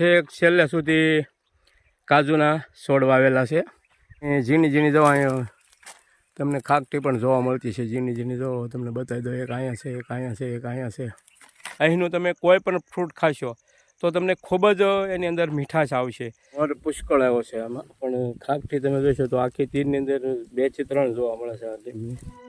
છેક છેલ્લે સુધી કાજુના છોડ વાવેલા છે. ઝીણી ઝીણી દવા અહીંયા તમને ખાકટી પણ જોવા મળતી છે. ઝીણી ઝીણી જો તમને બતાવી દો એક અહીંયા છે, એક અહીંયા છે, એક અહીંયા છે. અહીંનું તમે કોઈ પણ ફ્રૂટ ખાશો તો તમને ખૂબ જ એની અંદર મીઠાશ આવશે. ઓર પુષ્કળ આવ્યો છે આમાં. પણ ખાકટી તમે જોશો તો આખી તીરની અંદર બેથી ત્રણ જોવા મળે છે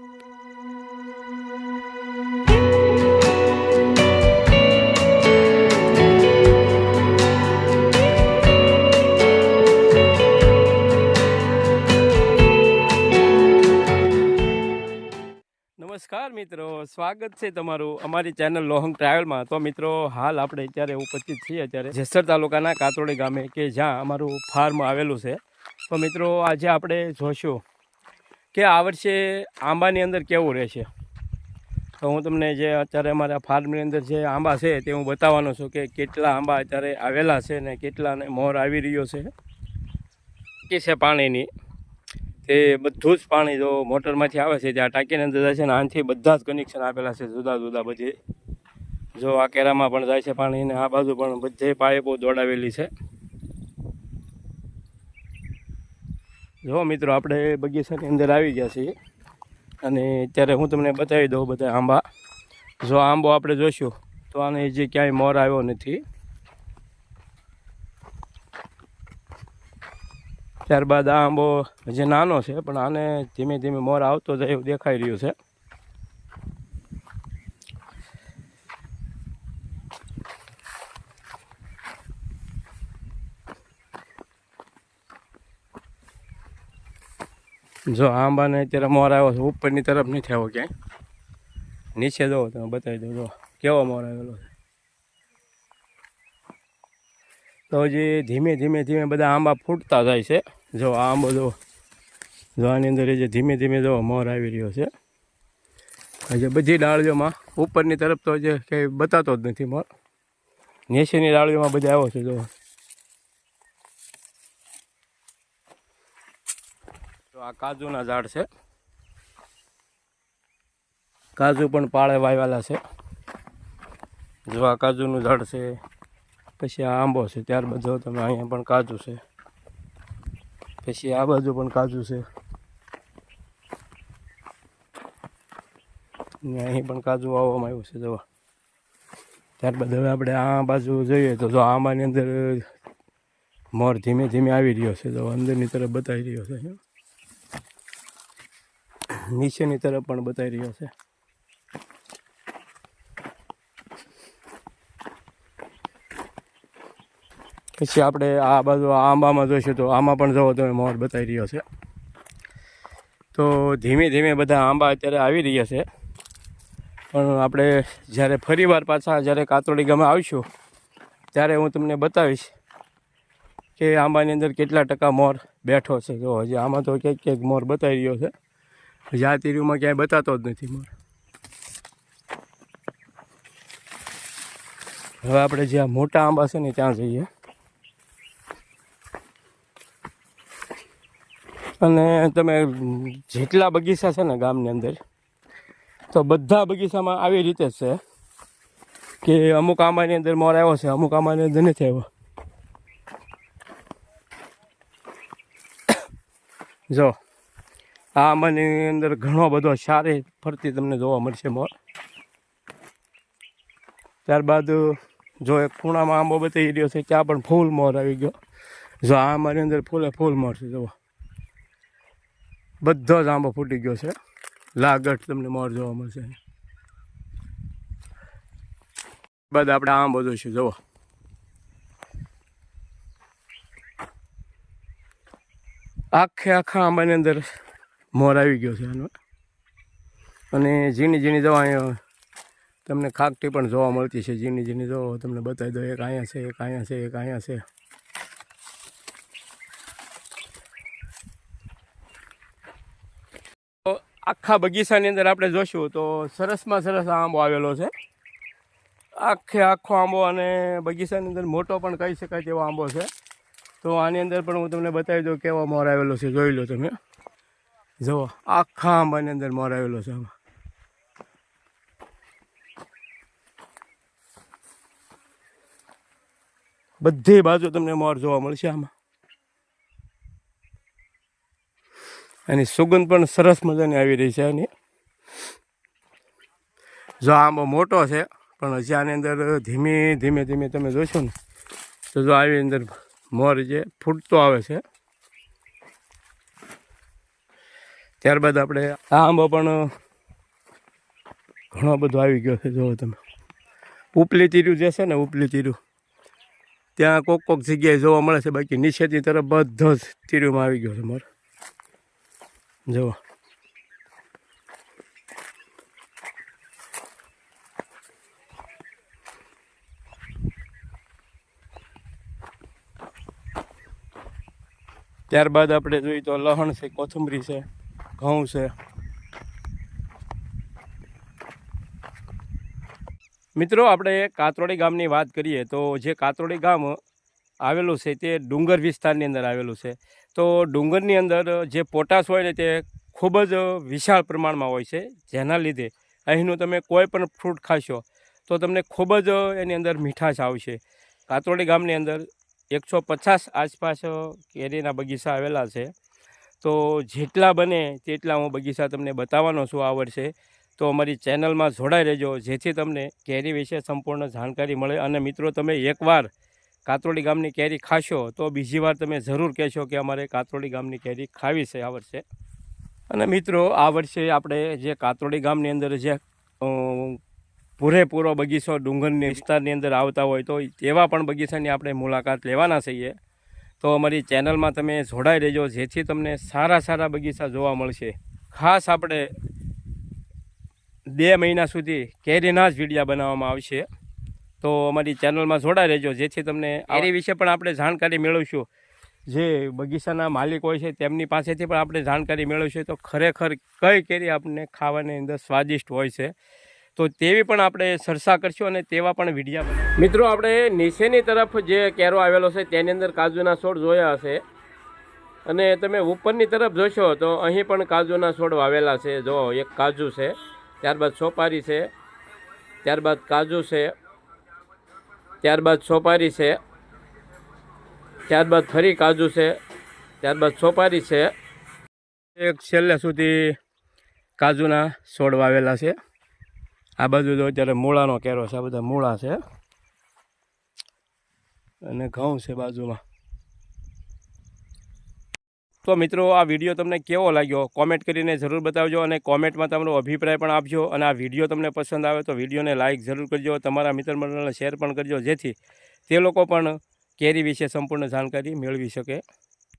સ્વાગત છે તમારું અમારી ચેનલ લોહંગ ટ્રાવેલમાં. તો મિત્રો, હાલ આપણે અત્યારે ઉપસ્થિત છીએ અત્યારે જેસર તાલુકાના કાતરોડી ગામે, કે જ્યાં અમારું ફાર્મ આવેલું છે. તો મિત્રો, આજે આપણે જોશું કે આ વર્ષે આંબાની અંદર કેવું રહેશે. તો હું તમને જે અત્યારે અમારા ફાર્મની અંદર જે આંબા છે તે હું બતાવવાનો છું કે કેટલા આંબા અત્યારે આવેલા છે ને કેટલાને મોર આવી રહ્યો છે. કે છે પાણીની? તે બધું જ પાણી જો મોટરમાંથી આવે છે ત્યાં ટાંકીની અંદર જાય છે ને, આનાથી બધા જ કનેક્શન આપેલા છે, જુદા જુદા બધે. જો આ કેરામાં પણ જાય છે પાણી ને આ બાજુ પણ બધે પાઇપો દોડાવેલી છે. જો મિત્રો, આપણે બગીચાની અંદર આવી ગયા છીએ. અને અત્યારે હું તમને બતાવી દઉં બધા આંબા. જો આંબો આપણે જોઈશું તો આને જે ક્યાંય મોર આવ્યો નથી. ત્યારબાદ આ આંબો જે નાનો છે, પણ આને ધીમે ધીમે મોર આવતો જાય એવું દેખાઈ રહ્યું છે. જો આંબાને અત્યારે મોર આવ્યો છે, ઉપરની તરફ નથી આવ્યો ક્યાંય. નીચે જુઓ તમે, બતાવી દો કેવો મોર આવેલો છે? તો હજી ધીમે ધીમે ધીમે બધા આંબા ફૂટતા જાય છે. જો આ આંબો જો આની અંદર જે ધીમે ધીમે જો મોર આવી રહ્યો છે. હજી બધી ડાળીઓમાં ઉપરની તરફ તો હજી કંઈ બતાતો જ નથી મોર. નેસીની ડાળીઓમાં બધા આવ્યો છે, જો. આ કાજુના ઝાડ છે. કાજુ પણ પાળે વાવેલા છે. જો આ કાજુનું ઝાડ છે. પછી આ આંબો છે, ત્યારબાદ જો તમે અહીંયા પણ કાજુ છે. પછી આ બાજુ પણ કાજુ છે. ને અહીં પણ કાજુ વાવવામાં આવ્યું છે જવા ત્યારબાદ હવે આપણે આ બાજુ જોઈએ તો જો આંબાની અંદર મોર ધીમે ધીમે આવી રહ્યો છે તો અંદરની તરફ બતાવી રહ્યો છે નીચેની તરફ પણ બતાવી રહ્યો છે. પછી આપણે આ બાજુ આંબામાં જોઈશું તો આમાં પણ જવો તમે, મોર બતાવી રહ્યો છે. તો ધીમે ધીમે બધા આંબા અત્યારે આવી રહ્યા છે. પણ આપણે જ્યારે ફરીવાર પાછા જ્યારે કાતરોડી ગામે આવીશું, ત્યારે હું તમને બતાવીશ કે આંબાની અંદર કેટલા ટકા મોર બેઠો છે. જો હજી આમાં તો ક્યાંક ક્યાંક મોર બતાવી રહ્યો છે. હજી આ તીર્યુમાં ક્યાંય બતાતો જ નથી મોર. હવે આપણે જ્યાં મોટા આંબા છે ને ત્યાં જઈએ. અને તમે જેટલા બગીચા છે ને ગામની અંદર, તો બધા બગીચામાં આવી રીતે જ છે કે અમુક આંબાની અંદર મોર આવ્યો છે, અમુક આંબાની અંદર નથી આવ્યો. જો, આ આંબાની અંદર ઘણો બધો સારી ફરતી તમને જોવા મળશે મોર. ત્યારબાદ, જો એક ખૂણામાં આંબો બતાવી રહ્યો છે, ત્યાં પણ ફૂલ મોર આવી ગયો. જો આ આંબાની અંદર ફૂલે ફૂલ મોર છે, જુઓ. બધો જ આંબો ફૂટી ગયો છે. લાગટ તમને મોર જોવા મળશે. બાદ આપણે આંબો જોઈશું, જુઓ. આખે આખા આંબાની અંદર મોર આવી ગયો છે એનો અને ઝીણી ઝીણી દવા અહીંયા તમને ખાકટી પણ જોવા મળતી છે. ઝીણી ઝીણી જો તમને બતાવી દો એક અહીંયા છે, એક અહીંયા છે, એક અહીંયા છે તો આખા બગીચાની અંદર આપણે જોશું તો સરસમાં સરસ આંબો આવેલો છે. આખે આખો આંબો અને બગીચાની અંદર મોટો પણ કહી શકાય તેવો આંબો છે. તો આની અંદર પણ હું તમને બતાવી દઉં કેવો મોર આવેલો છે, જોઈ લો તમે. જુઓ આખા આંબાની અંદર મોર આવેલો છે આમાં. બધી બાજુ તમને મોર જોવા મળશે આમાં. એની સુગંધ પણ સરસ મજાની આવી રહી છે એની. જો આંબો મોટો છે, પણ હજી આની અંદર ધીમે ધીમે ધીમે તમે જોશો ને, તો જો આવી અંદર મોર જે ફૂટતો આવે છે. ત્યારબાદ આપણે આંબો પણ ઘણો બધો આવી ગયો છે, જુઓ તમે. ઉપલી તીર્યું જે છે ને, ઉપલી તીર્યું ત્યાં કોક કોક જગ્યાએ જોવા મળે છે, બાકી નીચેથી તરફ બધો જ તીર્યુંમાં આવી ગયો છે મોર. જુઓ. ત્યારબાદ આપણે જોઈએ તો લહણ છે, કોથમરી છે, ઘઉં છે. મિત્રો, આપણે કાતરોડી ગામની વાત કરીએ તો જે કાતરોડી ગામ આવેલું છે તે ડુંગર વિસ્તારની અંદર આવેલું છે. તો ડુંગરની અંદર જે પોટાશ હોય ને તે ખૂબ જ વિશાળ પ્રમાણમાં હોય છે. જેના લીધે અહીંનું તમે કોઈ પણ ફ્રૂટ ખાશો તો તમને ખૂબ જ એની અંદર મીઠાશ આવશે. કાતરોડી ગામની અંદર એકસો પચાસ આસપાસ કેરીના બગીચા આવેલા છે. તો જેટલા બને તેટલા હું બગીચા તમને બતાવવાનો છું આ વર્ષે. તો અમારી ચેનલમાં જોડાઈ રહેજો જેથી તમને કેરી વિશે સંપૂર્ણ જાણકારી મળે. અને મિત્રો, તમે એકવાર કાતરોડી ગામની કેરી ખાશો તો બીજી વાર તમે જરૂર કહેશો કે અમારે કાતરોડી ગામની કેરી ખાવી છે આ વર્ષે. અને મિત્રો, આ વર્ષે આપણે જે કાતરોડી ગામની અંદર જે પૂરેપૂરો બગીચો, ડુંગરની વિસ્તારની અંદર આવતા હોય તો તેવા પણ બગીચાની આપણે મુલાકાત લેવાના છીએ. તો અમારી ચેનલમાં તમે જોડાઈ રહેજો, જેથી તમને સારા સારા બગીચા જોવા મળશે. ખાસ આપણે બે મહિના સુધી કેરીના જ વિડીયા બનાવવામાં આવશે. તો અમારી ચેનલમાં જોડા રહેજો. જેથી તમને કેરી વિશે પણ આપણે જાણકારી મેળવીશું. જે બગીચાના માલિક હોય છે તેમની પાસેથી પણ આપણે જાણકારી મેળવીશું. તો ખરેખર કઈ કેરી આપણને ખાવાની અંદર સ્વાદિષ્ટ હોય છે? તો તેવી પણ આપણે ચર્ચા કરશું અને તેવા પણ વિડીયા મિત્રો આપણે નીચેની તરફ જે કેરો આવેલો છે તેની અંદર કાજુના છોડ જોયા હશે. અને તમે ઉપરની તરફ જોશો તો અહીં પણ કાજુના છોડ વાવેલા છે. જો એક કાજુ છે ત્યારબાદ સોપારી છે ત્યારબાદ કાજુ છે ત્યારબાદ સોપારી છે. ત્યારબાદ ફરી કાજુ છે. ત્યારબાદ સોપારી છે. એક છેલ્લે સુધી કાજુના છોડ વાવેલા છે. આ બાજુ જો અત્યારે મૂળાનો કેરો છે. આ બધા મૂળા છે. અને ઘઉં છે બાજુમાં. તો મિત્રો, આ વીડિયો તમને કેવો લાગ્યો? કોમેન્ટ કરીને જરૂર બતાવજો અને કોમેન્ટમાં તમારો અભિપ્રાય પણ આપજો. અને આ વીડિયો તમને પસંદ આવે તો વિડીયોને લાઇક જરૂર કરજો. તમારા મિત્ર મંડળને શેર પણ કરજો જેથી તે લોકો પણ કેરી વિશે સંપૂર્ણ જાણકારી મેળવી શકે.